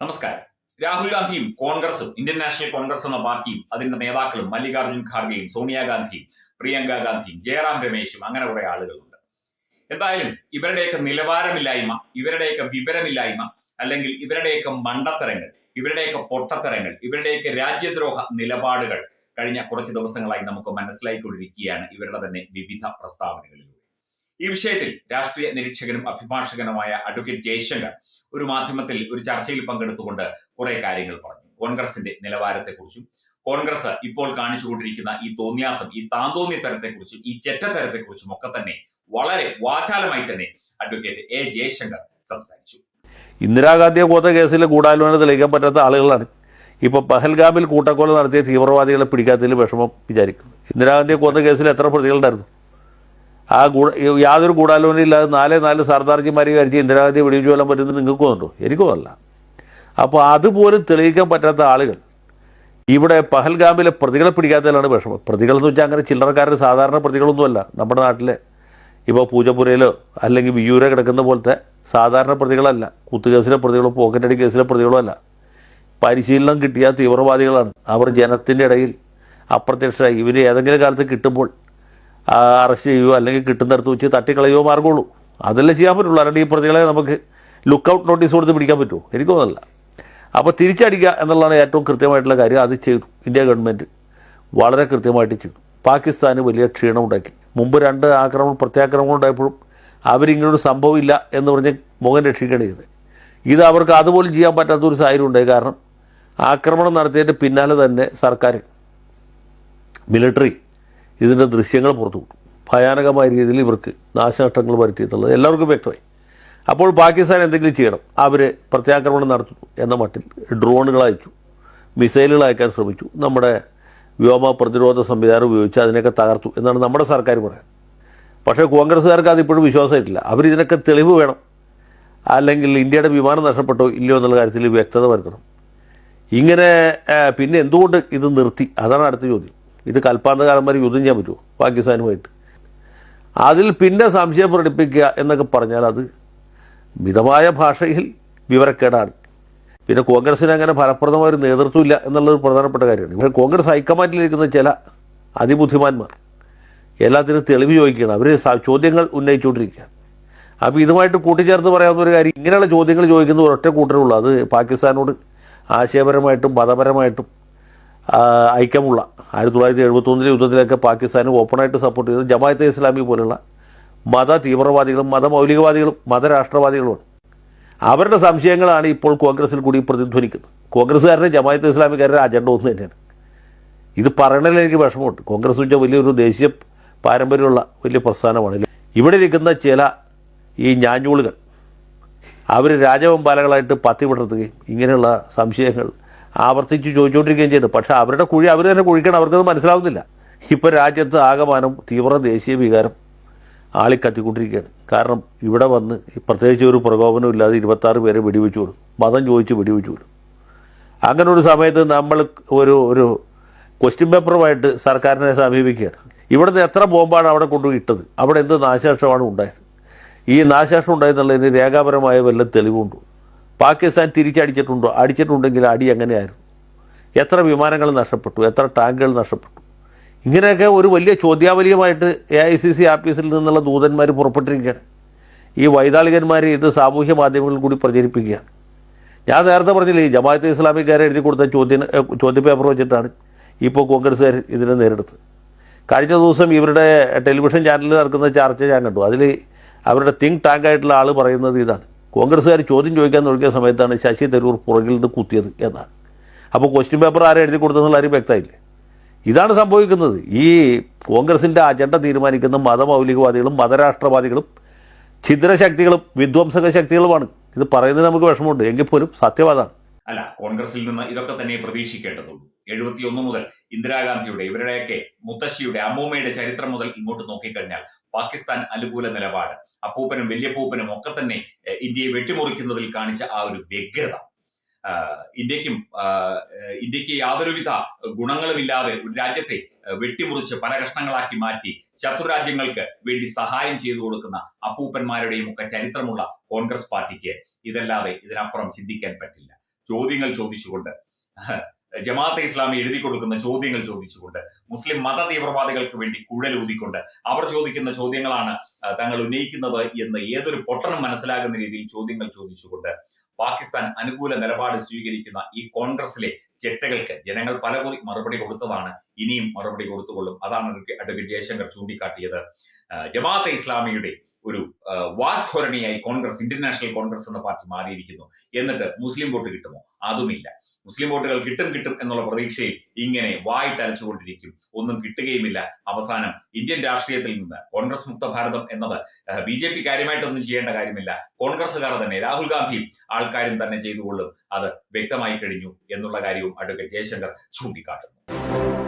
നമസ്കാരം. രാഹുൽ ഗാന്ധിയും കോൺഗ്രസും ഇന്ത്യൻ നാഷണൽ കോൺഗ്രസ് എന്ന പാർട്ടിയും അതിന്റെ നേതാക്കളും മല്ലികാർജുൻ ഖാർഗെയും സോണിയാഗാന്ധിയും പ്രിയങ്ക ഗാന്ധിയും ജയറാം രമേശും അങ്ങനെ കുറെ ആളുകളുണ്ട്. എന്തായാലും ഇവരുടെയൊക്കെ നിലവാരമില്ലായ്മ ഇവരുടെയൊക്കെ വിവരമില്ലായ്മ അല്ലെങ്കിൽ ഇവരുടെയൊക്കെ മണ്ടത്തരങ്ങൾ ഇവരുടെയൊക്കെ പൊട്ടത്തരങ്ങൾ ഇവരുടെയൊക്കെ രാജ്യദ്രോഹ നിലപാടുകൾ കഴിഞ്ഞ കുറച്ച് ദിവസങ്ങളായി നമുക്ക് മനസ്സിലായിക്കൊണ്ടിരിക്കുകയാണ് ഇവരുടെ തന്നെ വിവിധ പ്രസ്താവനകളിലൂടെ. ഈ വിഷയത്തിൽ രാഷ്ട്രീയ നിരീക്ഷകനും അഭിഭാഷകനുമായ അഡ്വക്കേറ്റ് ജയശങ്കർ ഒരു മാധ്യമത്തിൽ ഒരു ചർച്ചയിൽ പങ്കെടുത്തുകൊണ്ട് കുറെ കാര്യങ്ങൾ പറഞ്ഞു. കോൺഗ്രസിന്റെ നിലവാരത്തെക്കുറിച്ചും കോൺഗ്രസ് ഇപ്പോൾ കാണിച്ചുകൊണ്ടിരിക്കുന്ന ഈ തോന്നിയാസം ഈ താന്തോന്നി തരത്തെക്കുറിച്ചും ഈ ചെറ്റത്തരത്തെക്കുറിച്ചും ഒക്കെ തന്നെ വളരെ വാചാലമായി തന്നെ അഡ്വക്കേറ്റ് എ ജയശങ്കർ സംസാരിച്ചു. ഇന്ദിരാഗാന്ധിയെ കൊന്ന കേസിൽ ഗൂഢാലോചന തെളിയിക്കാൻ പറ്റാത്ത ആളുകളാണ്. ഇപ്പോൾ പഹൽഗാമിൽ കൂട്ടക്കൊല നടത്തിയ തീവ്രവാദികളെ പിടിക്കാത്തതിൽ വിഷമം വിചാരിക്കുന്നു. ഇന്ദിരാഗാന്ധിയെ കൊന്ന കേസിൽ എത്ര പ്രതികളുണ്ടായിരുന്നു? ആ ഗൂഢ യാതൊരു ഗൂഢാലോചന ഇല്ലാതെ നാല് നാല് സർദാർജിമാരെ വിചാരിച്ച് ഇന്ദിരാഗാന്ധി വെടിവെച്ച് കൊല്ലാൻ പറ്റുന്നത് നിങ്ങൾക്ക് ഉണ്ടോ? എനിക്കും അല്ല. അപ്പോൾ അതുപോലും തെളിയിക്കാൻ പറ്റാത്ത ആളുകൾ ഇവിടെ പഹൽഗാമിലെ പ്രതികളെ പിടിക്കാത്തതിലാണ് വിഷമം. പ്രതികൾ എന്ന് വെച്ചാൽ അങ്ങനെ ചില്ലറക്കാരുടെ സാധാരണ പ്രതികളൊന്നുമല്ല നമ്മുടെ നാട്ടിലെ. ഇപ്പോൾ പൂജപ്പുരയിലോ അല്ലെങ്കിൽ വിയ്യൂരെ കിടക്കുന്ന പോലത്തെ സാധാരണ പ്രതികളല്ല. കുത്തുകേസിലെ പ്രതികളോ പോക്കറ്റടി കേസിലെ പ്രതികളോ അല്ല. പരിശീലനം കിട്ടിയ തീവ്രവാദികളാണ്. അവർ ജനത്തിന്റെ ഇടയിൽ അപ്രത്യക്ഷരായി. ഇവർ ഏതെങ്കിലും കാലത്ത് കിട്ടുമ്പോൾ അറസ്റ്റ് ചെയ്യുകയോ അല്ലെങ്കിൽ കിട്ടുന്നിടത്ത് വെച്ച് തട്ടിക്കളയോ മാർഗമുള്ളൂ അതല്ലേ ചെയ്യാൻ പറ്റുള്ളൂ. അല്ലാണ്ട് ഈ പ്രതികളെ നമുക്ക് ലുക്ക് ഔട്ട് നോട്ടീസ് കൊടുത്ത് പിടിക്കാൻ പറ്റുമോ? എനിക്ക് തോന്നുന്നില്ല. അപ്പോൾ തിരിച്ചടിക്കുക എന്നുള്ളതാണ് ഏറ്റവും കൃത്യമായിട്ടുള്ള കാര്യം. അത് ചെയ്തു. ഇന്ത്യ ഗവൺമെന്റ് വളരെ കൃത്യമായിട്ട് ചെയ്തു. പാകിസ്ഥാന് വലിയ ക്ഷീണം ഉണ്ടാക്കി. മുമ്പ് രണ്ട് ആക്രമണം പ്രത്യാക്രമണം ഉണ്ടായപ്പോഴും അവരിങ്ങനൊരു സംഭവമില്ല എന്ന് പറഞ്ഞ് മുഖം രക്ഷിക്കേണ്ടി ചെയ്തത്. ഇത് അവർക്ക് അതുപോലും ചെയ്യാൻ പറ്റാത്ത ഒരു സാഹചര്യം ഉണ്ടായി. കാരണം ആക്രമണം നടത്തിയതിന്റെ പിന്നാലെ തന്നെ സർക്കാർ മിലിറ്ററി ഇതിന്റെ ദൃശ്യങ്ങൾ പുറത്തു വിട്ടു. ഭയാനകമായ രീതിയിൽ ഇവർക്ക് നാശനഷ്ടങ്ങൾ വരുത്തിയിട്ടുള്ളത് എല്ലാവർക്കും വ്യക്തമായി. അപ്പോൾ പാകിസ്ഥാൻ എന്തെങ്കിലും ചെയ്യണം? അവർ പ്രത്യാക്രമണം നടത്തുന്നു എന്ന മട്ടിൽ ഡ്രോണുകൾ അയച്ചു. മിസൈലുകൾ അയക്കാൻ ശ്രമിച്ചു. നമ്മുടെ വ്യോമ പ്രതിരോധ സംവിധാനം ഉപയോഗിച്ച് അതിനെയൊക്കെ തകർത്തു എന്നാണ് നമ്മുടെ സർക്കാർ പറയുന്നത്. പക്ഷേ കോൺഗ്രസ്സുകാർക്ക് അതിപ്പോഴും വിശ്വാസമായിട്ടില്ല. അവരിതിനൊക്കെ തെളിവ് വേണം. അല്ലെങ്കിൽ ഇന്ത്യയുടെ വിമാനം നഷ്ടപ്പെട്ടോ ഇല്ലയോ എന്നുള്ള കാര്യത്തിൽ വ്യക്തത വരുത്തണം. ഇങ്ങനെ പിന്നെ എന്തുകൊണ്ട് ഇത് നിർത്തി? അതാണ് അടുത്ത ചോദ്യം. ഇത് കൽപ്പാന്തകാലം വരെ യുദ്ധം ചെയ്യാൻ പറ്റുമോ? പാകിസ്ഥാനുമായിട്ട്. അതിൽ പിന്നെ സംശയം പ്രകടിപ്പിക്കുക എന്നൊക്കെ പറഞ്ഞാൽ അത് മിതമായ ഭാഷയിൽ വിവരക്കേടാണ്. പിന്നെ കോൺഗ്രസിന് അങ്ങനെ ഫലപ്രദമായ ഒരു നേതൃത്വം ഇല്ല എന്നുള്ളത് പ്രധാനപ്പെട്ട കാര്യമാണ്. ഇവിടെ കോൺഗ്രസ് ഹൈക്കമാൻഡിലിരിക്കുന്ന ചില അതിബുദ്ധിമാന്മാർ എല്ലാത്തിനും തെളിവ് ചോദിക്കുകയാണ്. അവർ ചോദ്യങ്ങൾ ഉന്നയിച്ചുകൊണ്ടിരിക്കുകയാണ്. അപ്പോൾ ഇതുമായിട്ട് കൂട്ടിച്ചേർത്ത് പറയാവുന്ന ഒരു കാര്യം ഇങ്ങനെയുള്ള ചോദ്യങ്ങൾ ചോദിക്കുന്ന ഒരൊറ്റ കൂട്ടരുള്ളൂ. അത് പാകിസ്ഥാനോട് ആശയപരമായിട്ടും മതപരമായിട്ടും ഐക്യമുള്ള ആയിരത്തി തൊള്ളായിരത്തി എഴുപത്തൊന്നിലെ യുദ്ധത്തിലൊക്കെ പാകിസ്ഥാന് ഓപ്പണായിട്ട് സപ്പോർട്ട് ചെയ്തത് ജമായത്തെ ഇസ്ലാമി പോലുള്ള മത തീവ്രവാദികളും മതമൗലികവാദികളും മതരാഷ്ട്രവാദികളുമാണ് അവരുടെ സംശയങ്ങളാണ് ഇപ്പോൾ കോൺഗ്രസിൽ കൂടി പ്രതിധ്വനിക്കുന്നത്. കോൺഗ്രസ്സുകാരുടെ ജമായത്ത് ഇസ്ലാമിക്കാരുടെ അജണ്ട ഒന്ന് തന്നെയാണ്. ഇത് പറയണതിൽ എനിക്ക് വിഷമമുണ്ട്. കോൺഗ്രസ് വെച്ചാൽ വലിയൊരു ദേശീയ പാരമ്പര്യമുള്ള വലിയ പ്രസ്ഥാനമാണ്. ഇവിടെ ഇരിക്കുന്ന ചില ഈ ഞാഞ്ഞൂളുകൾ അവർ രാജവെമ്പാലകളായിട്ട് പത്തി വിടർത്തുകയും ഇങ്ങനെയുള്ള സംശയങ്ങൾ ആവർത്തിച്ച് ചോദിച്ചുകൊണ്ടിരിക്കുകയും ചെയ്തു. പക്ഷെ അവരുടെ കുഴി അവർ തന്നെ കുഴിക്കണം. അവർക്കത് മനസ്സിലാവുന്നില്ല. ഇപ്പോൾ രാജ്യത്ത് ആകമാനം തീവ്ര ദേശീയ വികാരം ആളിക്കത്തിക്കൊണ്ടിരിക്കുകയാണ്. കാരണം ഇവിടെ വന്ന് പ്രത്യേകിച്ച് ഒരു പ്രകോപനം ഇല്ലാതെ ഇരുപത്താറ് പേരെ വെടിവെച്ചു കൊടുക്കും. മതം ചോദിച്ച് വെടിവെച്ചു കൊടുക്കും. അങ്ങനെ ഒരു സമയത്ത് നമ്മൾ ഒരു ഒരു ക്വസ്റ്റ്യൻ പേപ്പറുമായിട്ട് സർക്കാരിനെ സമീപിക്കുകയാണ്. ഇവിടുന്ന് എത്ര ബോംബാണ് അവിടെ കൊണ്ടുപോയി ഇട്ടത്? അവിടെ എന്ത് നാശനഷ്ടമാണ് ഉണ്ടായത്? ഈ നാശനഷ്ടം ഉണ്ടായെന്നുള്ളതിന് രേഖാപരമായ വല്ല തെളിവുണ്ടോ? പാകിസ്ഥാൻ തിരിച്ചടിച്ചിട്ടുണ്ടോ? അടിച്ചിട്ടുണ്ടെങ്കിൽ അടി എങ്ങനെയായിരുന്നു? എത്ര വിമാനങ്ങൾ നഷ്ടപ്പെട്ടു? എത്ര ടാങ്കുകൾ നഷ്ടപ്പെട്ടു? ഇങ്ങനെയൊക്കെ ഒരു വലിയ ചോദ്യാവലിയുമായിട്ട് എ ഐ സി സി ആഫീസിൽ നിന്നുള്ള ദൂതന്മാർ പുറപ്പെട്ടിരിക്കുകയാണ്. ഈ വൈതാളികന്മാർ ഇത് സാമൂഹ്യ മാധ്യമങ്ങളിൽ കൂടി പ്രചരിപ്പിക്കുകയാണ്. ഞാൻ നേരത്തെ പറഞ്ഞില്ലേ ഈ ജമാഅത്ത് ഇസ്ലാമിക്കാരെ എഴുതി കൊടുത്ത ചോദ്യ ചോദ്യപേപ്പർ വെച്ചിട്ടാണ് ഇപ്പോൾ കോൺഗ്രസ്സുകാർ ഇതിനെ നേരിടുന്നത്. കഴിഞ്ഞ ദിവസം ഇവരുടെ ടെലിവിഷൻ ചാനലിൽ നടക്കുന്ന ചർച്ച ഞാൻ കണ്ടു. അതിൽ അവരുടെ തിങ്ക് ടാങ്ക് ആയിട്ടുള്ള ആൾ പറയുന്നത് ഇതാണ്. കോൺഗ്രസ്സുകാർ ചോദ്യം ചോദിക്കാൻ തുടങ്ങിയ സമയത്താണ് ശശി തരൂർ പുറകിൽ നിന്ന് കുത്തിയത് എന്നാണ്. അപ്പോൾ ക്വസ്റ്റ്യൻ പേപ്പർ ആരെ എഴുതി കൊടുത്തെന്നുള്ള ആരും വ്യക്തമായില്ലേ? ഇതാണ് സംഭവിക്കുന്നത്. ഈ കോൺഗ്രസിന്റെ അജണ്ട തീരുമാനിക്കുന്ന മതമൗലികവാദികളും മതരാഷ്ട്രവാദികളും ഛിദ്രശക്തികളും വിധ്വംസക ശക്തികളുമാണ്. ഇത് പറയുന്നത് നമുക്ക് വിഷമമുണ്ട്. എങ്കിൽ പോലും സത്യവാദമാണ്. അല്ല കോൺഗ്രസിൽ നിന്ന് ഇതൊക്കെ തന്നെ പ്രതീക്ഷിക്കേണ്ടതുള്ളൂ. എഴുപത്തിയൊന്ന് മുതൽ ഇന്ദിരാഗാന്ധിയുടെ ഇവരുടെയൊക്കെ മുത്തശ്ശിയുടെ അമ്മൂമ്മയുടെ ചരിത്രം മുതൽ ഇങ്ങോട്ട് നോക്കിക്കഴിഞ്ഞാൽ പാകിസ്ഥാൻ അനുകൂല നിലപാട്. അപ്പൂപ്പനും വല്യപ്പൂപ്പനും ഒക്കെ തന്നെ ഇന്ത്യയെ വെട്ടിമുറിക്കുന്നതിൽ കാണിച്ച ആ ഒരു വ്യഗ്രത. ഇന്ത്യക്കും ഇന്ത്യയ്ക്ക് യാതൊരുവിധ ഗുണങ്ങളുമില്ലാതെ ഒരു രാജ്യത്തെ വെട്ടിമുറിച്ച് പല കഷ്ണങ്ങളാക്കി മാറ്റി ശത്രുരാജ്യങ്ങൾക്ക് വേണ്ടി സഹായം ചെയ്തു കൊടുക്കുന്ന അപ്പൂപ്പന്മാരുടെയും ഒക്കെ ചരിത്രമുള്ള കോൺഗ്രസ് പാർട്ടിക്ക് ഇതല്ലാതെ ഇതിനപ്പുറം ചിന്തിക്കാൻ പറ്റില്ല. ചോദ്യങ്ങൾ ചോദിച്ചുകൊണ്ട് ജമാഅത്തെ ഇസ്ലാമി എഴുതി കൊടുക്കുന്ന ചോദ്യങ്ങൾ ചോദിച്ചുകൊണ്ട് മുസ്ലിം മത തീവ്രവാദികൾക്ക് വേണ്ടി കുഴലൂതിക്കൊണ്ട് അവർ ചോദിക്കുന്ന ചോദ്യങ്ങളാണ് തങ്ങൾ ഉന്നയിക്കുന്നത് എന്ന് ഏതൊരു പൊട്ടനും മനസ്സിലാകുന്ന രീതിയിൽ ചോദ്യങ്ങൾ ചോദിച്ചുകൊണ്ട് പാകിസ്ഥാൻ അനുകൂല നിലപാട് സ്വീകരിക്കുന്ന ഈ കോൺഗ്രസിലെ ചെറ്റകൾക്ക് ജനങ്ങൾ പലകുറി മറുപടി കൊടുത്തതാണ് ഇനിയും മറുപടി കൊടുത്തുകൊള്ളും. അതാണ് അഡ്വ- അഡ്വക്കേറ്റ് ജയശങ്കർ ചൂണ്ടിക്കാട്ടിയത്. ജമാഅത്ത് ഇസ്ലാമിയുടെ ഒരു വാർധോരണിയായി കോൺഗ്രസ് ഇന്ത്യൻ നാഷണൽ കോൺഗ്രസ് എന്ന പാർട്ടി മാറിയിരിക്കുന്നു. എന്നിട്ട് മുസ്ലിം വോട്ട് കിട്ടുമോ? അതുമില്ല. മുസ്ലിം വോട്ടുകൾ കിട്ടും കിട്ടും എന്നുള്ള പ്രതീക്ഷയിൽ ഇങ്ങനെ വായിട്ടലച്ചുകൊണ്ടിരിക്കും ഒന്നും കിട്ടുകയുമില്ല. അവസാനം ഇന്ത്യൻ രാഷ്ട്രീയത്തിൽ നിന്ന് കോൺഗ്രസ് മുക്ത ഭാരതം എന്നത് ബി ജെ പി കാര്യമായിട്ടൊന്നും ചെയ്യേണ്ട കാര്യമില്ല. കോൺഗ്രസ്സുകാർ തന്നെ രാഹുൽ ഗാന്ധിയും ആൾക്കാരും തന്നെ ചെയ്തുകൊള്ളും. അത് വ്യക്തമായി കഴിഞ്ഞു എന്നുള്ള കാര്യവും അഡ്വക്കേറ്റ് ജയശങ്കർ ചൂണ്ടിക്കാട്ടുന്നു.